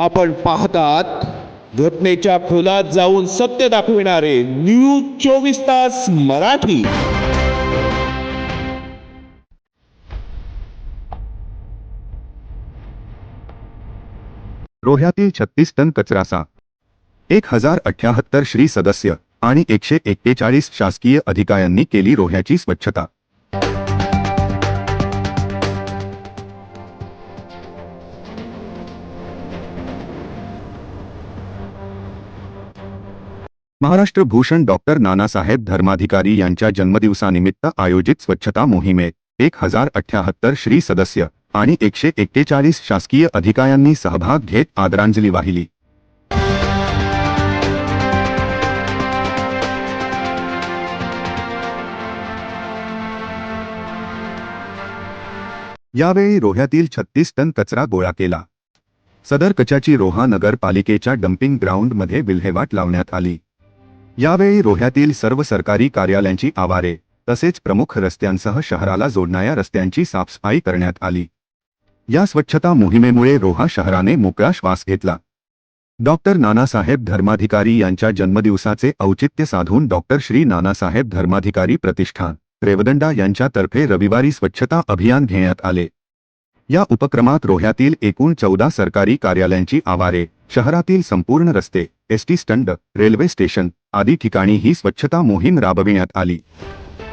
आपण पाहतात घटनेच्या खोलात जाऊन सत्य दाखविणारे न्यूज चोवीस तास मराठी. रोह्यातील छत्तीस टन कचराचा एक हजार अठ्याहत्तर श्री सदस्य आणि एकशे एक्केचाळीस शासकीय अधिकाऱ्यांनी केली रोह्याची स्वच्छता. महाराष्ट्र भूषण डॉक्टर नानासाहेब धर्माधिकारी यांच्या जन्मदिवसानिमित्त आयोजित स्वच्छता मोहिमेत एक हजार अठ्याहत्तर श्री सदस्य आणि एकशे एक्केचाळीस शासकीय अधिकाऱ्यांनी सहभाग घेत आदरांजली वाहिली. यावेळी रोह्यातील छत्तीस टन कचरा गोळा केला. सदर कचाची रोहा नगरपालिकेच्या डम्पिंग ग्राउंडमध्ये विल्हेवाट लावण्यात आली. यावेळी रोह्यातील सर्व सरकारी कार्यालयांची आवारे तसेच प्रमुख रस्त्यांसह शहराला जोडणाऱ्या रस्त्यांची साफसफाई करण्यात आली. या स्वच्छता मोहिमेमुळे रोहा शहराने मोकळा श्वास घेतला. डॉक्टर नानासाहेब धर्माधिकारी यांच्या जन्मदिवसाचे औचित्य साधून डॉक्टर श्री नानासाहेब धर्माधिकारी प्रतिष्ठान रेवदंडा यांच्यातर्फे रविवारी स्वच्छता अभियान घेण्यात आले. या उपक्रमात रोह्यातील एकूण चौदा सरकारी कार्यालयांची आवारे शहरातील संपूर्ण रस्ते एसटी स्टंड रेल्वे स्टेशन आदी ठिकाणी ही स्वच्छता मोहीम राबविण्यात आली.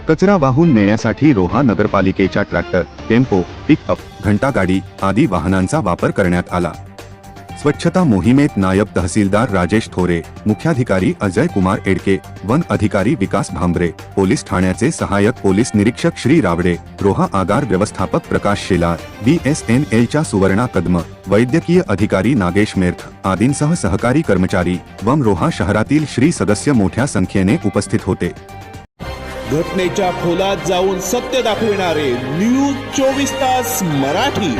कचरा वाहून नेण्यासाठी रोहा नगरपालिकेच्या ट्रॅक्टर टेम्पो पिकअप घंटागाडी आदी वाहनांचा वापर करण्यात आला. स्वच्छता मोहिमेत नायब तहसीलदार राजेश थोरे मुख्याधिकारी अजय कुमार एडके वन अधिकारी विकास भांबरे पोलीस ठाण्याचे सहायक पोलीस निरीक्षक श्री रावडे रोहा आगार व्यवस्थापक Prakash Shelar B S N एलच्या सुवर्णा कदम वैद्यकीय अधिकारी नागेश मेर्थ आदींसह सहकारी कर्मचारी वम रोहा शहरातील श्री सदस्य मोठ्या संख्येने उपस्थित होते. घटनेच्या खोलात जाऊन सत्य दाखविणारे न्यूज चोवीस तास मराठी.